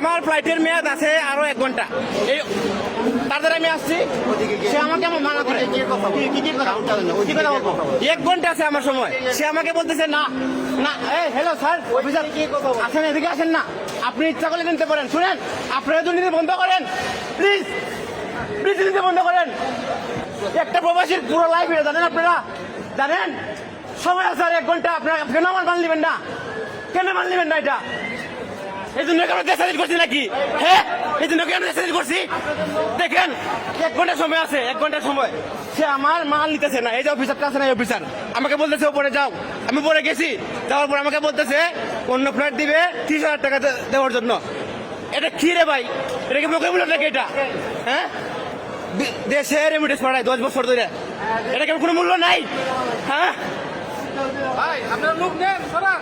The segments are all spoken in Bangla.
আমার ফ্লাইটের মেয়াদ আছে আরও এক ঘণ্টা। এই তার দ্বারা আমি আসছি। সে আমাকে আমার মানা করে। এক ঘণ্টা আছে আমার সময়। সে আমাকে বলতেছে না না এই হ্যালো স্যার অফিসার আসেন এদিকে আসেন না। আপনি ইচ্ছা করলে নিতে পারেন। শুনেন আপনারা দুর্নীতি বন্ধ করেন প্লিজ প্লিজ দুর্নীতি বন্ধ করেন। একটা প্রবাসীর পুরো লাইফ এটা জানেন আপনারা? জানেন? সময় আছে আর এক ঘণ্টা। আপনারা কেন আমার মান নেবেন না? কেন মান নেবেন না এটা? এই জন্য দেশাদিন করছি নাকি? হ্যাঁ এই জন্য দেশাদিন করছি? দেখেন, এক ঘণ্টা সময় আছে, এক ঘণ্টা সময়। সে আমার মাল না, এই যে অফিসারটা আছে না এই অফিসার? আমাকে বলতেছে, ওপরে যাও। আমি পরে গেছি, যাওয়ার পর আমাকে বলতেছে, অন্য ফ্ল্যাট দিবে ত্রিশ হাজার টাকা দেওয়ার জন্য। এটা কি রে ভাই? এটা কি মুখে বলে নাকি এটা? হ্যাঁ দে- দেশে রেমিটেন্স পাঠায় দশ বছর ধরে। এটা কেমন কোনো মূল্য নাই? হ্যাঁ? আপনার লোক নেন সরান।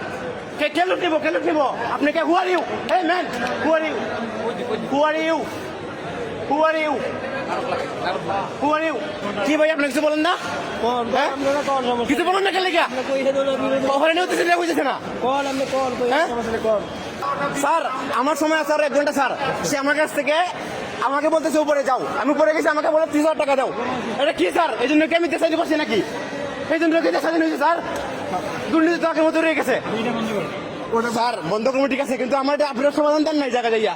কে কে লুট নিব কে লুট নিব? আপনি কে who are you hey man who are you who are you who are you who are you কি ভাই আপনি কিছু বলেন না? হ্যাঁ? কিছু বলেন না কেলে ওখানে উঠতেছে বুঝতেছে না হ্যাঁ? স্যার আমার সময় আছে আর এক ঘণ্টা স্যার। সে আমার কাছ থেকে আমাকে বলতেছে উপরে যাও। আমি উপরে গেছি আমাকে বলে ত্রিশ হাজার টাকা দাও। এটা কি স্যার? এই জন্য কি আমি দেশাদি করছি নাকি? এই জন্য কি স্বাধীন হয়েছে স্যার। দুর্নীতি তাকে মতো রয়ে গেছে। স্যার বন্ধ করব ঠিক আছে কিন্তু আমার এটা আপনার সমাধান দেন নাই জায়গা যাইয়া।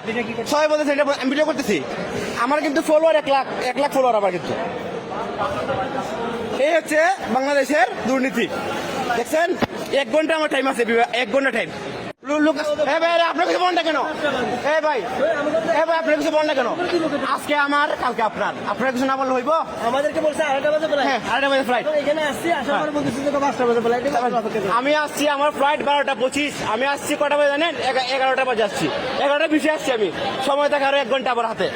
সবাই বলতেছে এটা আমি ভিডিও করতেছি। আমার কিন্তু ফলোয়ার এক লাখ এক লাখ ফলোয়ার আমার কিন্তু। এই হচ্ছে বাংলাদেশের দুর্নীতি। দেখছেন? এক ঘণ্টা আমার টাইম আছে এক ঘণ্টা টাইম লোক এ ভাই আপনার কিছু বলেন না কেন? এ ভাই এ ভাই আপনার কিছু বলেন না কেন? আজকে আমার কালকে আপনার। আপনার কিছু না বললে হইব? আমাদেরকে বলছে আড়াইটা বাজে বলে হ্যাঁ আড়াইটা বাজে ফ্লাইট এখানে আসছি আসার পরে বলতেছি যে পাঁচটা বাজে বলে আমি আসছি আমার ফ্লাইট বারোটা পঁচিশ। আমি আসছি কটা বাজে জানেন? এগারোটা বাজে আসছি। এগারোটা বেশি আসছি আমি। সময় থাকে আরও এক ঘণ্টা আমার হাতে।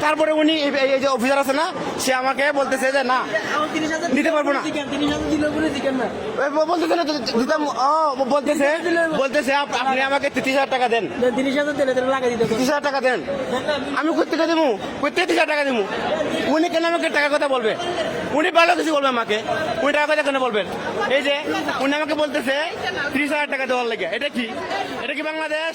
তারপরে উনি এই- যে অফিসার আছে না সে আমাকে বলতেছে যে না দিতে পারব না। বলতেছে না দিতাম ও বলতেছে বলতেছে আপ- আপনি আমাকে তিরিশ হাজার টাকা দেন। তিরিশ হাজার তিরিশ হাজার টাকা দেন। আমি কোথেকে দেবো? কোথেকে তিরিশ হাজার টাকা দেবো? উনি কেন আমাকে টাকা কথা বলবে? উনি ভালো কিছু বলবে আমাকে। উনি টাকা কথা কেন বলবেন? এই যে উনি আমাকে বলতেছে তিরিশ হাজার টাকা দেওয়ার লেগে। এটা কি? এটা কি বাংলাদেশ?